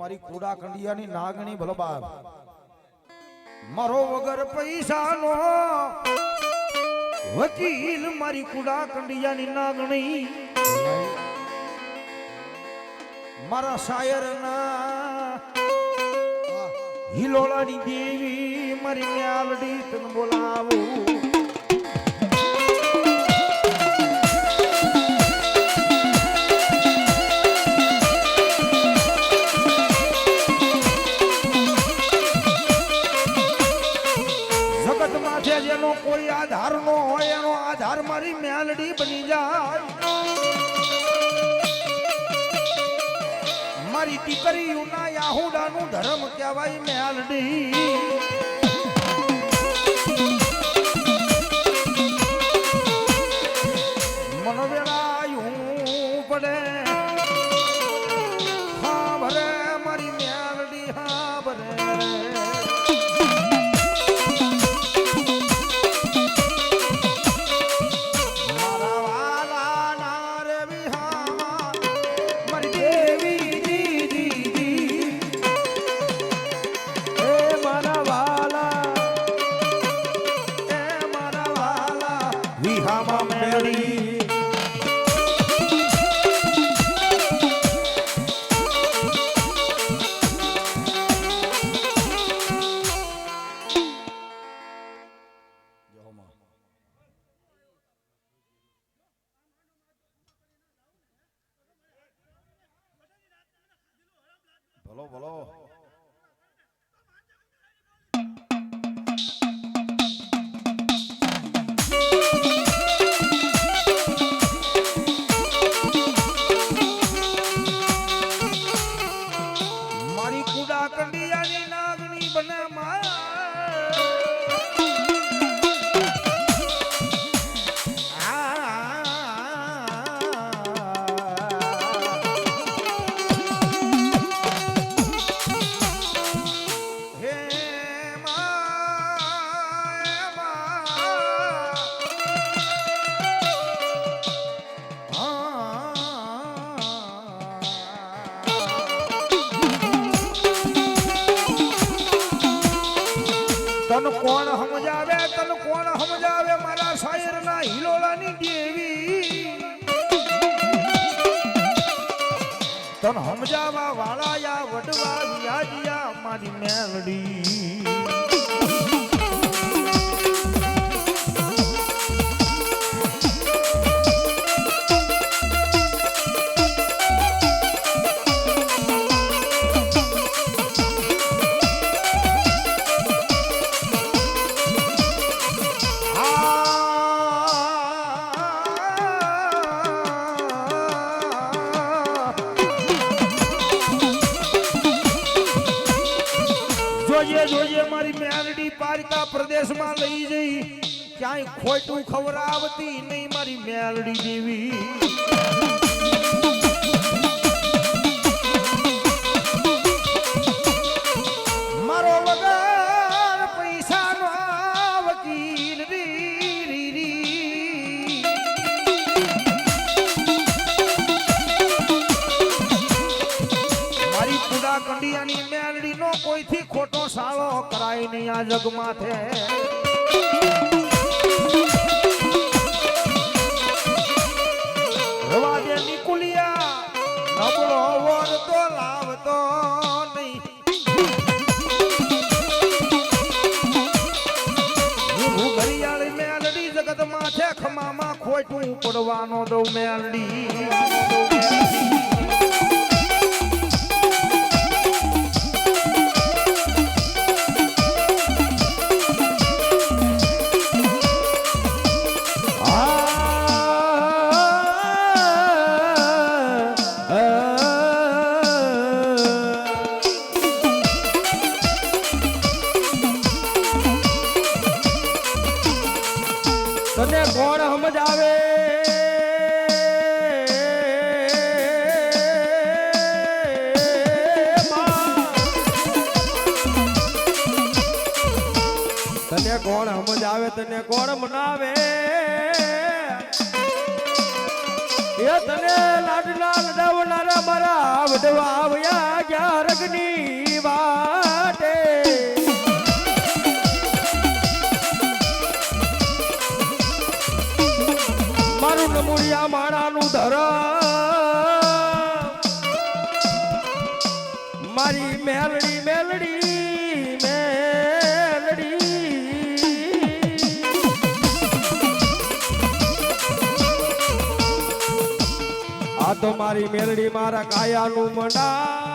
મારી કુડા કંડિયાની નાગણી ભલબા મારો વગર પૈસાનો વકીલ મારી કુડા કંડિયાની નાગણી મારા શાયરના હિલોળાની દેવી મારી મ્યાલડી તને બોલાવું. જગતમાં જેનો કોઈ આધાર નો હોય, એનો આધાર મારી મેલડી બની જાય. મારી દીકરીઓના યાહુડાનું ધર્મ કહેવાય મેલડી. મનોવેળા હું પડે ભલો ભલો મારી કુડા કંડિયાની નાગણી બને માં તન કોણ સમજાવે, તન કોણ સમજાવે? મારા શાયરના હિલોલાની દેવી. તન સમજાવા વાળા યા વડવા વ્યાજિયા મારી મેલડી. જોઈએ જોઈએ મારી મેલડી પારિકા પ્રદેશમાં લઈ જઈ. ક્યાંય ખોટું ખવડાવતી નહીં મારી મેલડી દેવી. ખોટો સાળો કરાય નહીં આ જગમાં દે નિકુલિયા, નબળો માથે ખમામાં ખોટું પડવાનો દઉં મેલડી. તને કોણ સમજાવે. તને કોણ સમજાવે, તને કોણ મનાવે. એ તને લાડના લડાવનારા મારા વડવા આવ્યા ગયા રગની વાટે મારું નમુડિયા ધર મારી મેલડી મેલડી મેલડી. આ તો મારી મેલડી મારા કાયાનું મંડાણ.